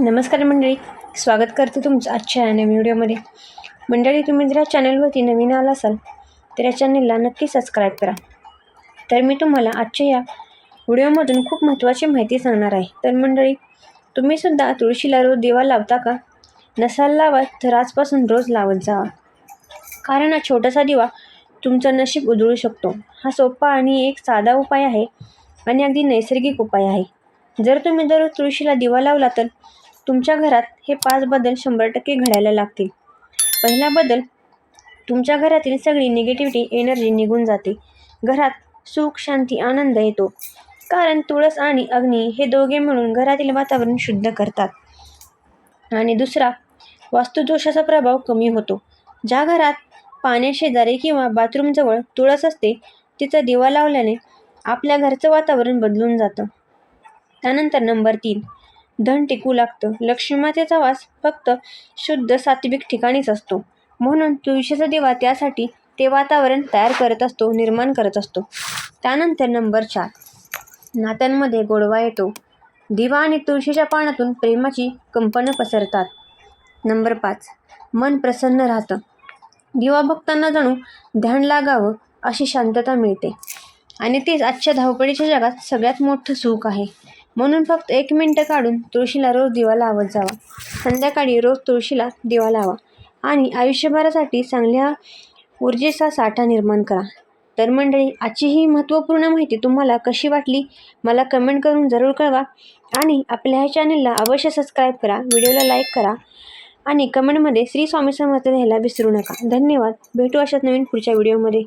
नमस्कार मंडळी स्वागत करते तुमचं आजच्या या नवीन व्हिडिओमध्ये. मंडळी तुम्ही जर या चॅनलवरती नवीन आला असाल तर या चॅनलला नक्की सबस्क्राईब करा. तर मी तुम्हाला आजच्या या व्हिडिओमधून खूप महत्त्वाची माहिती सांगणार आहे. तर मंडळी तुम्हीसुद्धा तुळशीला रोज दिवा लावता का? नसाल लावा तर आजपासून रोज लावत जावा. कारण हा छोटासा दिवा तुमचं नशीब उधळू शकतो. हा सोपा आणि एक साधा उपाय आहे आणि अगदी नैसर्गिक उपाय आहे. जर तुम्ही दररोज तुळशीला दिवा लावला तर तुमच्या घरात हे पाच बदल शंभर टक्के घडायला लागतील. पहिला बदल तुमच्या घरातील सगळी निगेटिव्हिटी एनर्जी निघून जाते. घरात सुख शांती आनंद येतो. कारण तुळस आणि अग्नी हे दोघे मिळून घरातील वातावरण शुद्ध करतात. आणि दुसरा वास्तुदोषाचा प्रभाव कमी होतो. ज्या घरात पाण्याशेजारी किंवा बाथरूमजवळ तुळस असते तिचा दिवा लावल्याने आपल्या घरचं वातावरण बदलून जातं. त्यानंतर नंबर तीन धन टिकू लागतं. लक्ष्मीमातेचा वास फक्त शुद्ध सात्विक ठिकाणीच असतो. म्हणून तुळशीचा दिवा त्यासाठी ते वातावरण तयार करत असतो निर्माण करत असतो. त्यानंतर नंबर चार. नात्यांमध्ये गोडवा येतो. दिवा आणि तुळशीच्या पानातून प्रेमाची कंपनं पसरतात. नंबर पाच. मन प्रसन्न राहतं. दिवा भक्तांना जणू ध्यान लागावं अशी शांतता मिळते. आणि तेच आजच्या धावपळीच्या जगात सगळ्यात मोठं सुख आहे. म्हणून फक्त एक मिनटं काढून तुळशीला रोज दिवा लावत जावा. संध्याकाळी रोज तुळशीला दिवा लावा. आणि आयुष्यभरासाठी चांगल्या ऊर्जेचा साठा निर्माण करा. तर मंडळी आजची ही महत्त्वपूर्ण माहिती तुम्हाला कशी वाटली मला कमेंट करून जरूर कळवा. आणि आपल्या ह्या चॅनलला अवश्य सबस्क्राईब करा व्हिडिओला लाईक करा. आणि कमेंटमध्ये श्री स्वामी समर्थ लिहायला विसरू नका. धन्यवाद. भेटू अशाच नवीन पुढच्या व्हिडिओमध्ये